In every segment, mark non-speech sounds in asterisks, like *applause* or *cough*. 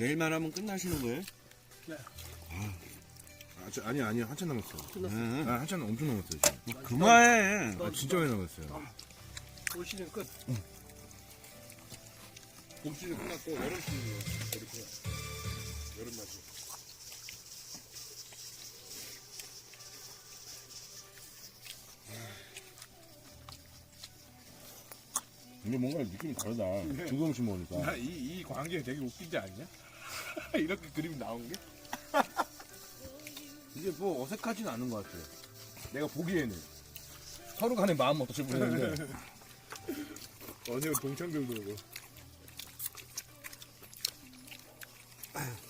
내일만 하면 끝나시는 거예요? 아, 저, 아니 아니 한참 남았어. 응. 아 한참 엄청 남았어요. 지금. 그만해. 아, 진짜 많이 남았어요. 올 시즌 끝. 봄 시즌 끝났고 여름 시즌이요. 이렇게 여름 맞이. 근데 뭔가 느낌이 다르다. 중국 음식 먹으니까. 나이 이 광경이 되게 웃기지 않냐? *laughs* 이렇게 그림 나온 게? *laughs* 이게 뭐 어색하진 않은 것 같아. 내가 보기에는 서로 간에 마음 어떨지 모르겠는데. 어느 동창들도 오고. *laughs*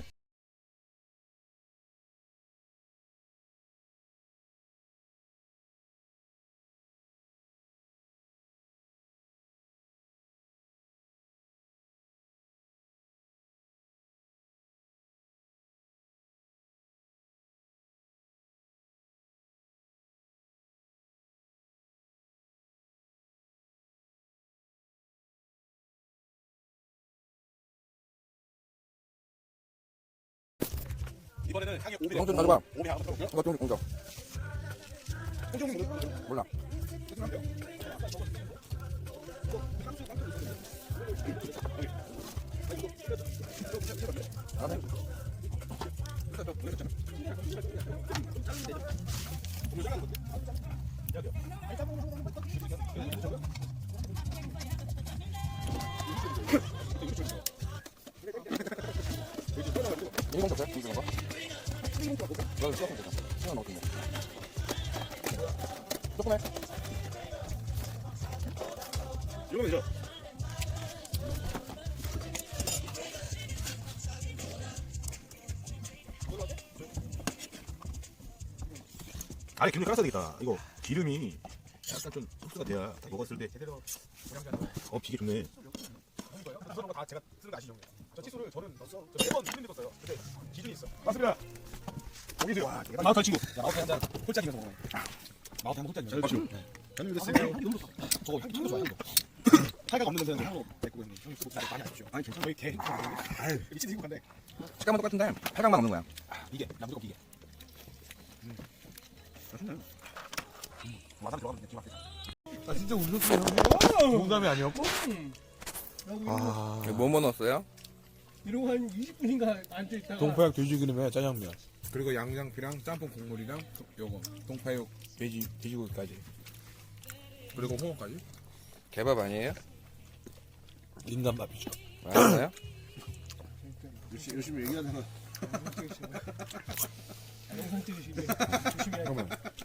이번에는 향이 5배. 좀 가져봐. 5배 하고 펴볼게요. 이거 좀 공정. 홍정이 몰라. 좀 돼? 이거 거? 이거 좀 되자. 시간 어떻게 돼? 조금해. 이거면 되죠. 아니 기름이 깔았어야 되겠다. 이거 기름이 약간 좀 흡수가 돼야 딱 먹었을 때 어 비계 좋네. 그런 거다 제가 쓰는 거 아시죠? 저 칫솔을 저는 넣었어. 저 세번 틀린 데 썼어요. 근데 기준이 있어. 맞습니다. 보기세요. 마우스 한 친구. 자, 마우스 한잔 홀짝 이면서 먹어요. 마우스 한번 홀짝 이면서. 그렇죠. 저는 됐어요. 저거 향이 참 좋아요. 탈각 없는 냄새는 향으로 메꾸고 있는 형이 쓰고 많이 아시죠? 아니 괜찮아. 저희 개. 미친 이고 간대. 색감은 똑같은데 팔각만 없는 거야. 이게 나 무조건 이게. 마상 들어가면 기분 앞에. 아 진짜 웃었어요. 농담이 아니었고? 아. 뭐뭐 넣었어요? 이러고 한 20분인가 앉아있다가 동포약 돼지기름에 짜장면. 그리고 양장피랑 짬뽕 국물이랑 요거 동파육 돼지 돼지고기까지 그리고 홍어까지 개밥 아니에요? 인간 밥이죠. 맞아요? *laughs* 열심히, 열심히 얘기하다가 영상 찍으시게 조심해야 돼.